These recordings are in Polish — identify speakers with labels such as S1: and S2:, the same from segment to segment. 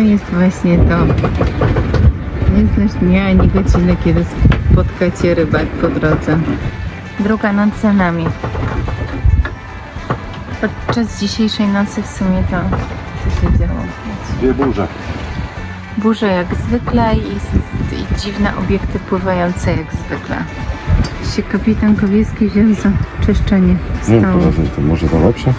S1: jest właśnie to. Nie znasz dnia ani godziny, kiedy spotkacie rybak po drodze. Druga noc za nami. Podczas dzisiejszej nocy w sumie to co się działo?
S2: Dwie burze.
S1: Burze jak zwykle i, i dziwne obiekty pływające jak zwykle. Się kapitan Kowieski wziął za czyszczenie
S2: Nie
S1: stołu.
S2: wiem, to może to lepsze?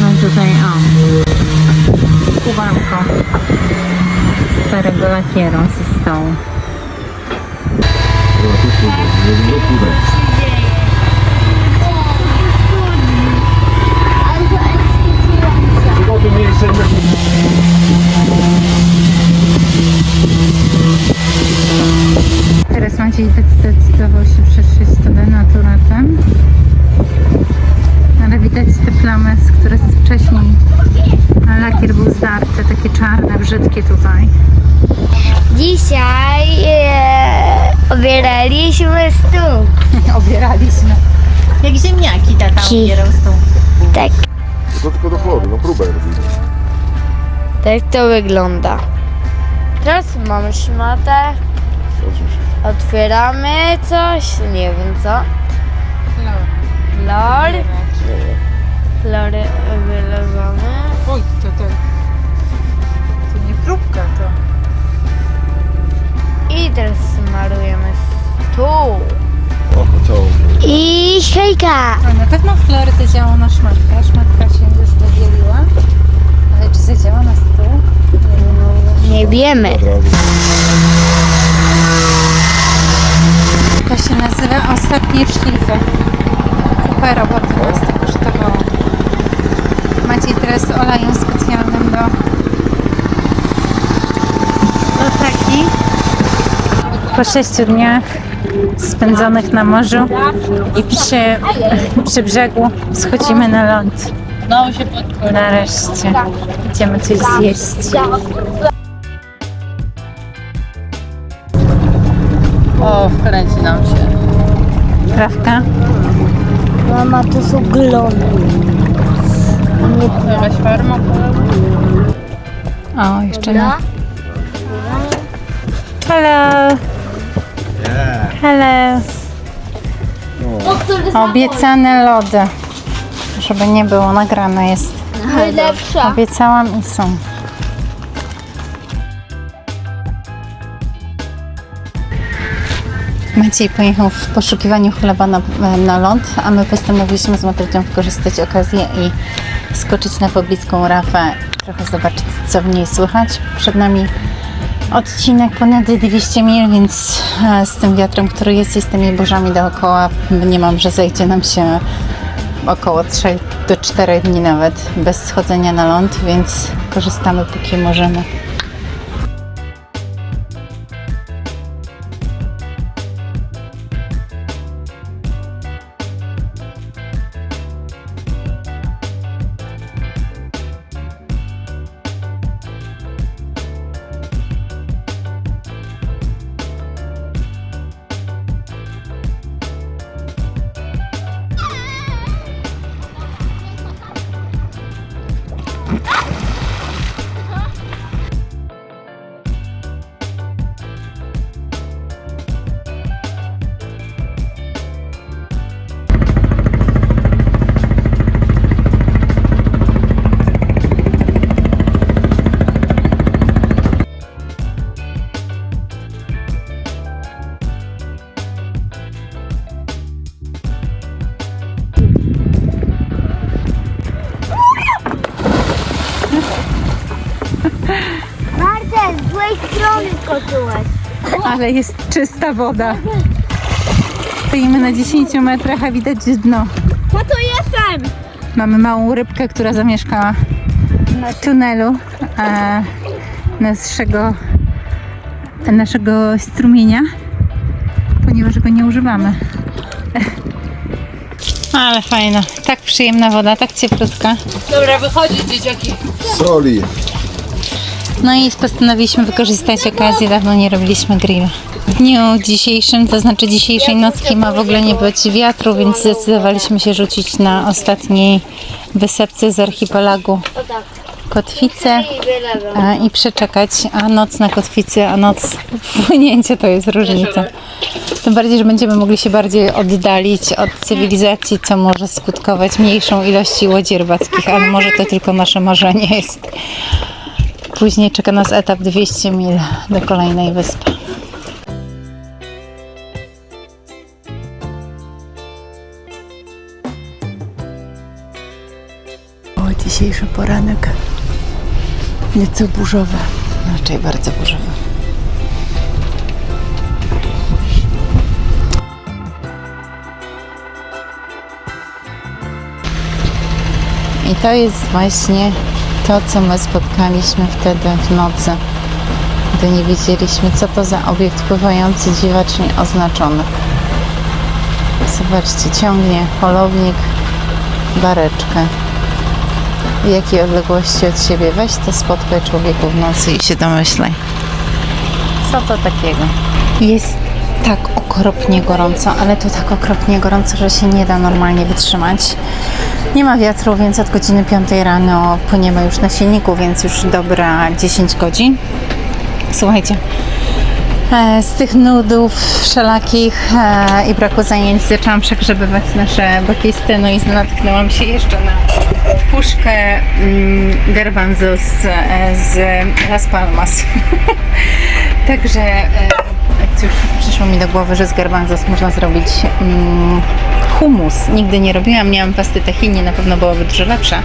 S1: Mam tutaj o. Skubanką starego lakieru ze stołu. Teraz Maciej zdecydował takie czarne, brzydkie tutaj.
S3: Dzisiaj e, obieraliśmy stół.
S1: Obieraliśmy. Jak ziemniaki tata
S3: Ki.
S1: obierał z tą.
S3: Tak,
S2: To tylko do chloru, no próbę robimy.
S3: tak to wygląda. Teraz mamy szmatę,
S2: Oczywiście.
S3: otwieramy coś, nie wiem co. Flor. Flory wylewamy.
S1: Oj, to, nie próbka, to
S3: I teraz smarujemy stół.
S2: O, całą.
S3: I hejka!
S1: A na pewno flory zadziała na szmatkę. Szmatka się już wydzieliła. Ale czy zadziała na stół?
S3: Nie wiemy.
S2: Od razu.
S1: To się nazywa ostatnie szlify. Kupę roboty nas to kosztowało. Macie teraz olejem specjalnym do Po sześciu dniach spędzonych na morzu i przy, przy brzegu schodzimy na ląd. Nareszcie. Idziemy coś zjeść.
S4: O, wkręci nam się.
S1: Prawka?
S3: Mama, to są glony.
S4: Jakaś farma?
S1: O, jeszcze na... Hello! Hello! Obiecane lody. Żeby nie było nagrane jest.
S3: Najlepsza.
S1: Obiecałam i są. Maciej pojechał w poszukiwaniu chleba na, na ląd, a my postanowiliśmy z Matyldą wykorzystać okazję i skoczyć na pobliską rafę, trochę zobaczyć, co w niej słychać. Przed nami odcinek ponad 200 mil, więc e, z tym wiatrem, który jest i z tymi burzami dookoła, mniemam, że zejdzie nam się około 3 do 4 dni nawet bez schodzenia na ląd, więc korzystamy póki możemy. Ale jest czysta woda. Stoimy na 10 metrach, a widać dno.
S3: Po to jestem!
S1: Mamy małą rybkę, która zamieszkała w tunelu e, naszego, naszego strumienia, ponieważ go nie używamy. Ale fajna, tak przyjemna woda, tak cieplutka.
S4: Dobra, wychodzić dzieciaki.
S2: Soli.
S1: No i postanowiliśmy wykorzystać okazję, dawno nie robiliśmy grilla. W dniu dzisiejszym, to znaczy dzisiejszej nocki ma w ogóle nie być wiatru, więc zdecydowaliśmy się rzucić na ostatniej wysepce z archipelagu kotwicę i przeczekać, a noc na kotwicy, a noc płynięcia to jest różnica. Tym bardziej, że będziemy mogli się bardziej oddalić od cywilizacji, co może skutkować mniejszą ilości łodzi rybackich, ale może to tylko nasze marzenie jest. Później czeka nas etap 200 mil do kolejnej wyspy. O, dzisiejszy poranek nieco burzowy, raczej bardzo burzowy. I to jest właśnie to, co my spotkaliśmy wtedy w nocy, gdy nie wiedzieliśmy, co to za obiekt pływający dziwacznie oznaczony. Zobaczcie, ciągnie polownik bareczkę. W jakiej odległości od siebie? Weź to spotkaj człowieku w nocy i się domyślaj. Co to takiego? Jest tak okropnie gorąco, ale to tak okropnie gorąco, że się nie da normalnie wytrzymać. Nie ma wiatru, więc od godziny 5 rano płyniemy już na silniku, więc już dobra 10 godzin. Słuchajcie, e, z tych nudów wszelakich e, i braku zajęć zaczęłam przegrzebywać nasze bakisty, no i natknęłam się jeszcze na puszkę mm, garbanzo z, e, z Las Palmas. Także cóż, przyszło mi do głowy, że z garbanzos można zrobić mm, humus. Nigdy nie robiłam, miałam pasty tahini, na pewno byłoby dużo lepsza,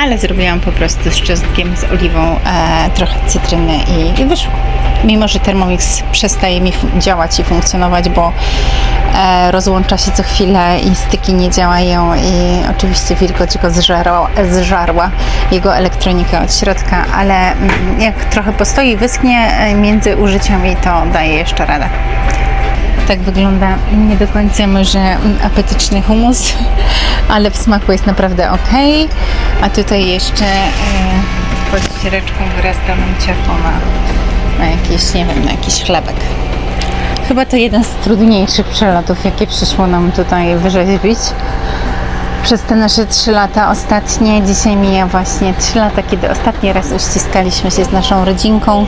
S1: ale zrobiłam po prostu z czosnkiem, z oliwą, e, trochę cytryny i, i wyszło. Mimo, że Thermomix przestaje mi działać i funkcjonować, bo e, rozłącza się co chwilę i styki nie działają i oczywiście wilgoć go zżarła, zżarła jego elektronikę od środka, ale mm, jak trochę postoi wyschnie e, między użyciami, to daje jeszcze radę. Tak wygląda nie do końca może apetyczny humus, ale w smaku jest naprawdę ok. A tutaj jeszcze e, pod ściereczką wyrasta nam ciepło na, na jakiś, nie wiem, na jakiś chlebek. Chyba to jeden z trudniejszych przelotów, jakie przyszło nam tutaj wyrzeźbić. Przez te nasze trzy lata ostatnie, dzisiaj mija właśnie trzy lata, kiedy ostatni raz uściskaliśmy się z naszą rodzinką.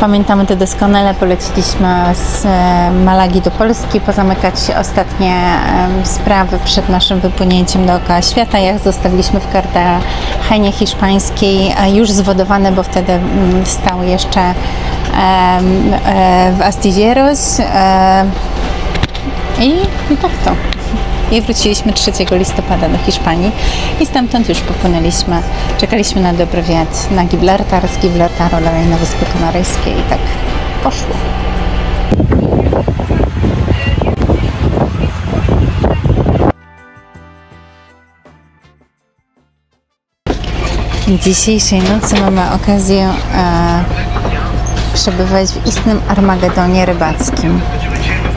S1: Pamiętamy to doskonale, poleciliśmy z e, Malagi do Polski pozamykać ostatnie sprawy przed naszym wypłynięciem dookoła świata. Jak zostawiliśmy w Cartagenie hiszpańskiej, już zwodowane, bo wtedy mm, stał jeszcze e, w Astilleros e, i tak to. I wróciliśmy 3 listopada do Hiszpanii i stamtąd już popłynęliśmy. Czekaliśmy na dobry wiatr na Gibraltar, z Gibraltaru dalej na Wyspy Kanaryjskie i tak poszło. Dzisiejszej nocy mamy okazję e, przebywać w istnym Armagedonie rybackim.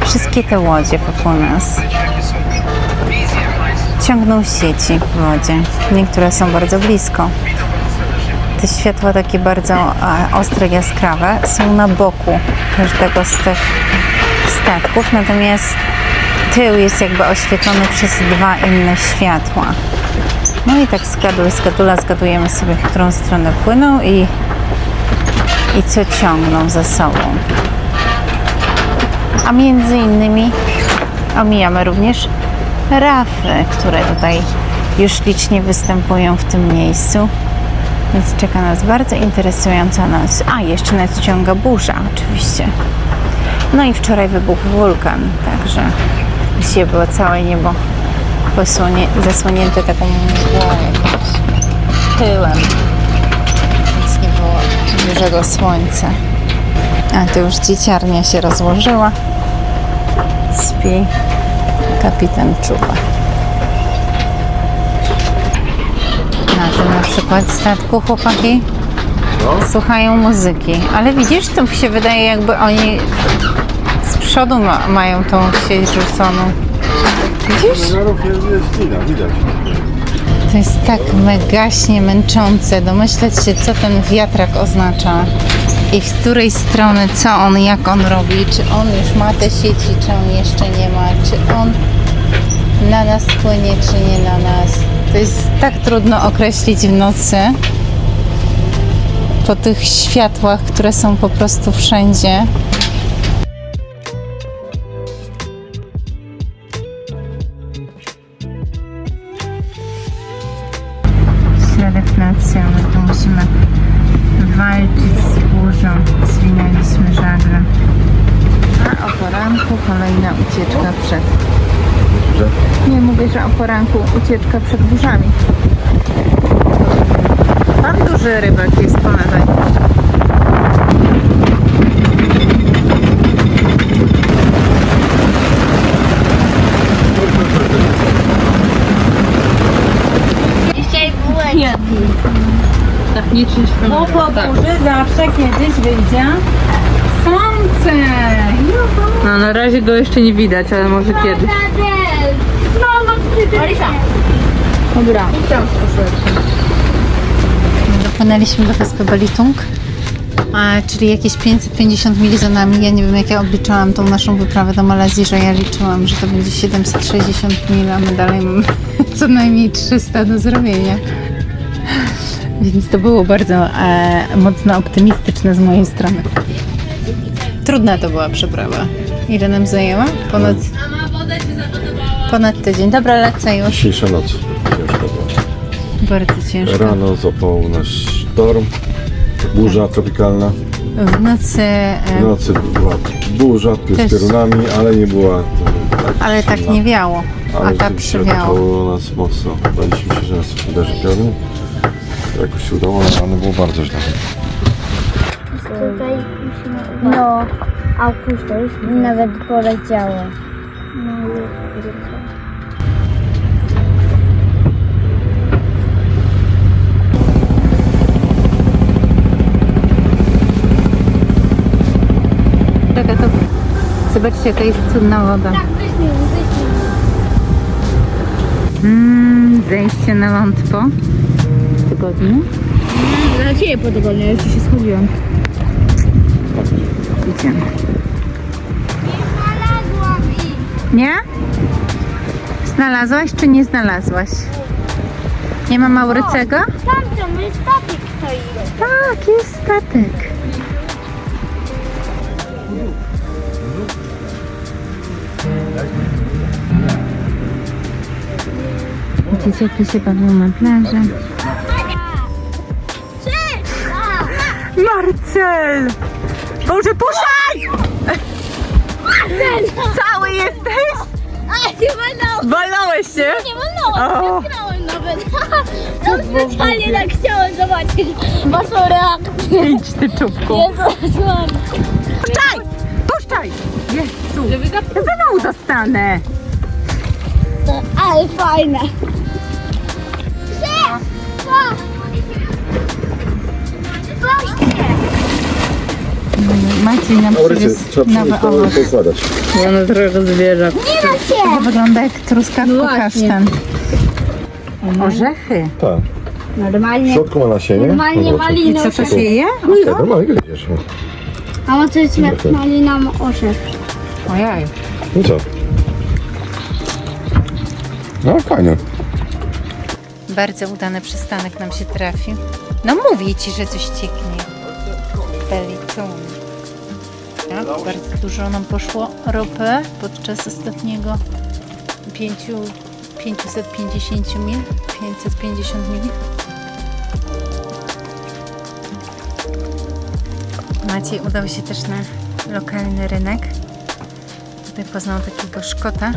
S1: Wszystkie te łodzie wokół nas ciągną sieci w wodzie. Niektóre są bardzo blisko. Te światła takie bardzo ostre, jaskrawe są na boku każdego z tych statków, natomiast tył jest jakby oświetlony przez dwa inne światła. No i tak z gaduły, z gadula zgadujemy sobie, w którą stronę płyną i, i co ciągną za sobą. A między innymi omijamy również rafy, które tutaj już licznie występują w tym miejscu. Więc czeka nas bardzo interesująca noc. A, jeszcze nas ciąga burza, oczywiście. No i wczoraj wybuchł wulkan, także dzisiaj było całe niebo posłonie, zasłonięte taką mgłą jakąś, pyłem. Więc nie było dużego słońca. A tu już dzieciarnia się rozłożyła. Śpi kapitan czuwa. Na tym na przykład statku chłopaki słuchają muzyki. Ale widzisz, to się wydaje jakby oni z przodu ma, mają tą sieć rzuconą. Widzisz?
S2: Zegarów jest, jest widać, widać.
S1: To jest tak megaśnie męczące domyśleć się, co ten wiatrak oznacza i z której strony, co on, jak on robi, czy on już ma te sieci, czy on jeszcze nie ma, czy on na nas płynie, czy nie na nas. To jest tak trudno określić w nocy po tych światłach, które są po prostu wszędzie. Ucieczka przed burzami. Tam duży rybak jest po lewej.
S3: Dzisiaj byłem.
S4: Tak nie czyś
S1: No po burzy zawsze kiedyś wyjdzie słońce. Juhu.
S4: No na razie go jeszcze nie widać, ale może kiedyś. Dobra.
S1: Dopłynęliśmy do wyspy Belitung, czyli jakieś 550 mil za nami. Ja nie wiem, jak ja obliczałam tą naszą wyprawę do Malezji, że ja liczyłam, że to będzie 760 mil, a my dalej mamy co najmniej 300 do zrobienia. Więc to było bardzo e, mocno optymistyczne z mojej strony. Trudna to była przeprawa. Ile nam zajęła? Ponad, ponad tydzień. Dobra, lecę już.
S2: Dzisiejsza noc. Ciężko było.
S1: Bardzo ciężko.
S2: Rano zapał nas sztorm. Burza tropikalna.
S1: W nocy e,
S2: W nocy była burza z
S1: Też.
S2: piorunami, ale nie była tak
S1: Ale tak
S2: silna.
S1: nie wiało, a
S2: Ale
S1: tak
S2: rzeczywiście
S1: przywiało.
S2: atakowało nas mocno. Baliśmy się, że nas uderzy piorun. Jakoś się udało, ale rano było bardzo źle.
S3: Tutaj musimy No, a już nawet poleciało. No,
S1: Taka to... Zobaczcie, jaka jest cudna woda.
S3: Tak.
S1: Mm, zejście na ląd po tygodniu.
S3: Dla Ciebie po tygodniu, ja już się schodziłam.
S1: Idziemy. Nie? Znalazłaś czy nie znalazłaś? Nie ma Maurycego?
S3: Tam tam jest statek stoi.
S1: Tak, jest statek. Dzieciaki się bawią na plaży. Marcel! Boże, puszczaj! Cały jesteś?
S3: A, nie walnąłem.
S1: Walnąłeś się?
S3: Nie walnąłem,
S1: O.
S3: nie grałem nawet. No specjalnie tak chciałem zobaczyć waszą reakcję.
S1: Idź ty czubku.
S3: Jezu.
S1: Puszczaj! Puszczaj! Jezu! Zawału dostanę!
S3: Ale fajne. Trzy, dwa. Goście.
S1: Maciej nam
S2: Maurycy,
S1: przywiózł
S2: trzeba
S1: nowy
S2: to
S1: owoc.
S2: poukładać.
S4: Ona trochę zwierzak.
S3: Nie da
S1: To
S3: się.
S1: wygląda jak truskawko
S4: właśnie.
S1: kasztan. Orzechy.
S2: Tak. W
S3: Normalnie.
S2: środku ma nasienie.
S3: Normalnie
S2: No,
S3: malina
S1: Co to się je?
S2: Tak, normalnie gryziesz.
S3: A ma coś z malina orzech.
S1: Ojej.
S2: No co? No fajnie.
S1: Bardzo udany przystanek nam się trafił. No mówię ci, że coś cieknie. Belitung. Bardzo dużo nam poszło ropy podczas ostatniego pięciu, 550 mil, 550 mil. Maciej udał się też na lokalny rynek. Tutaj poznał takiego Szkota,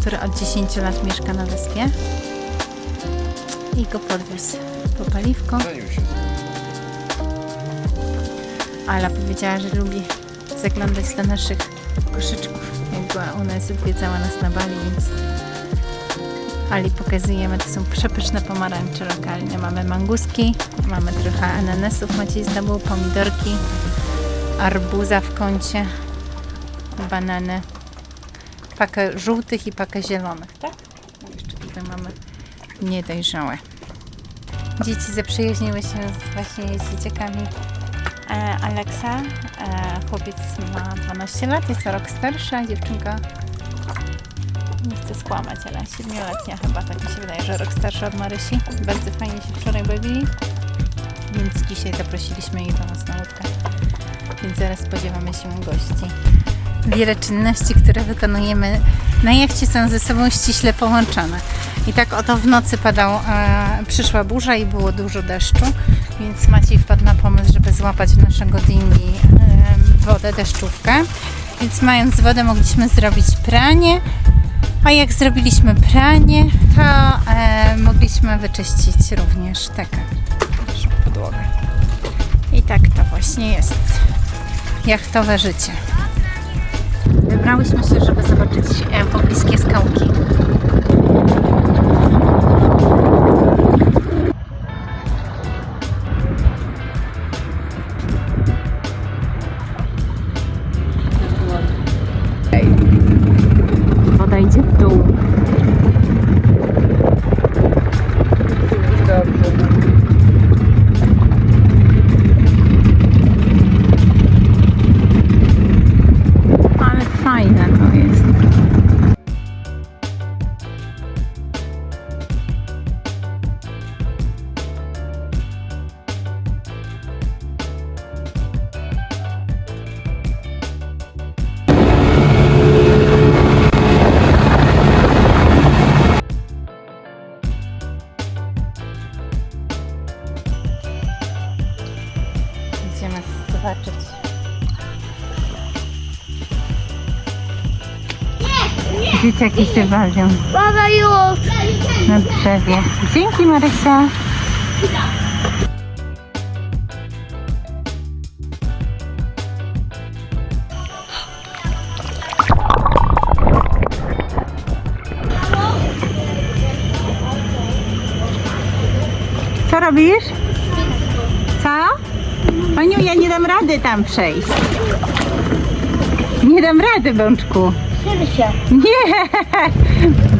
S1: który od 10 lat mieszka na wyspie i go podwiózł po paliwko. Ala powiedziała, że lubi zaglądać do naszych koszyczków. Jak była u nas, odwiedzała nas na Bali, więc Ali pokazujemy. To są przepyszne pomarańcze lokalne. Mamy manguski, mamy trochę ananasów, Maciej zdobył, pomidorki, arbuza w kącie, banany, pakę żółtych i pakę zielonych, tak? Jeszcze tutaj mamy niedojrzałe. Dzieci zaprzyjaźniły się z właśnie z dzieciakami Aleksa. E, chłopiec ma 12 lat, jest o rok starszy, a dziewczynka nie chcę skłamać, ale 7-letnia chyba, tak mi się wydaje, że rok starszy od Marysi. Bardzo fajnie się wczoraj bawili, więc dzisiaj zaprosiliśmy ich do nas na łódkę, więc zaraz spodziewamy się gości. Wiele czynności, które wykonujemy na jachcie są ze sobą ściśle połączone. I tak oto w nocy padał, e, przyszła burza i było dużo deszczu, więc Maciej wpadł na pomysł, żeby złapać w naszego dingi wodę, deszczówkę. Więc mając wodę mogliśmy zrobić pranie, a jak zrobiliśmy pranie, to e, mogliśmy wyczyścić również tekę, naszą podłogę. I tak to właśnie jest jachtowe życie. Wybrałyśmy się, żeby zobaczyć pobliskie skałki. Się bawią
S3: Baba już!
S1: na drzewie. Dzięki Marysia. Co robisz? Co? Paniu, ja nie dam rady tam przejść. Nie dam rady, Bączku.
S3: Się.
S1: Nie!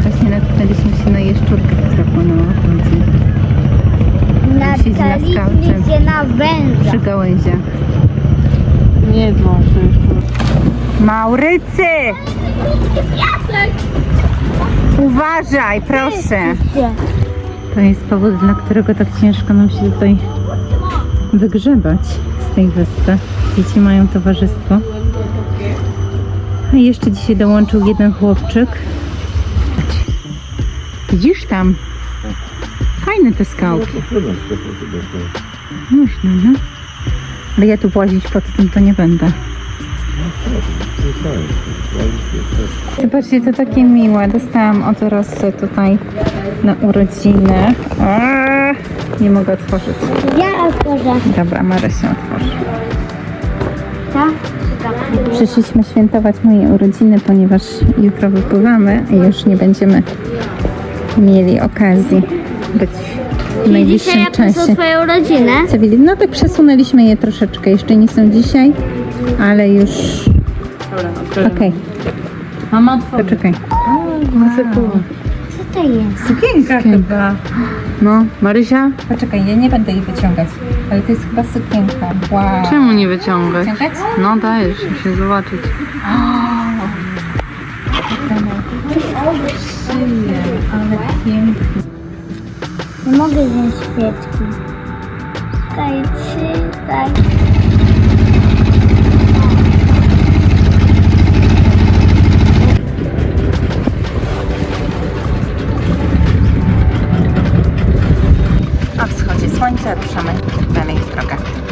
S1: Właśnie natknęliśmy się na jeszczurkę, która płynęła w wodzie Siedzi na skałce.
S3: Natkaliśmy się na węża.
S1: przy gałęziach.
S4: Nie może jeszcze.
S1: Maurycy! Uważaj, proszę. To jest powód, dla którego tak ciężko nam się tutaj wygrzebać z tej wyspy. Dzieci mają towarzystwo. A jeszcze dzisiaj dołączył jeden chłopczyk. Widzisz tam? Fajne te skałki. Można, no. Ale ja tu włazić pod tym to nie będę. Zobaczcie, to takie miłe. Dostałam od Rosy tutaj na urodziny. Aaa, nie mogę otworzyć.
S3: Ja otworzę.
S1: Dobra, Marysia otworzy.
S3: Tak?
S1: Przyszliśmy świętować moje urodziny, ponieważ jutro wypływamy i już nie będziemy mieli okazji być w
S3: Dzisiaj
S1: najbliższym
S3: są
S1: czasie.
S3: twoje urodziny?
S1: Co widzieć? No tak przesunęliśmy je troszeczkę. Jeszcze nie są dzisiaj, ale już... Okej,
S4: Mama otworzy.
S1: poczekaj.
S3: Co to jest?
S4: Sukienka chyba.
S1: No, Marysia? Poczekaj, ja nie będę jej wyciągać, ale to jest chyba sukienka. Wow.
S4: Czemu nie wyciągać?
S1: Wyciągać?
S4: No dajesz, muszę zobaczyć.
S1: Ale pięknie.
S3: Nie mogę wziąć świeczki. Tutaj czytaj.
S1: O słońca ruszamy dalej w drogę.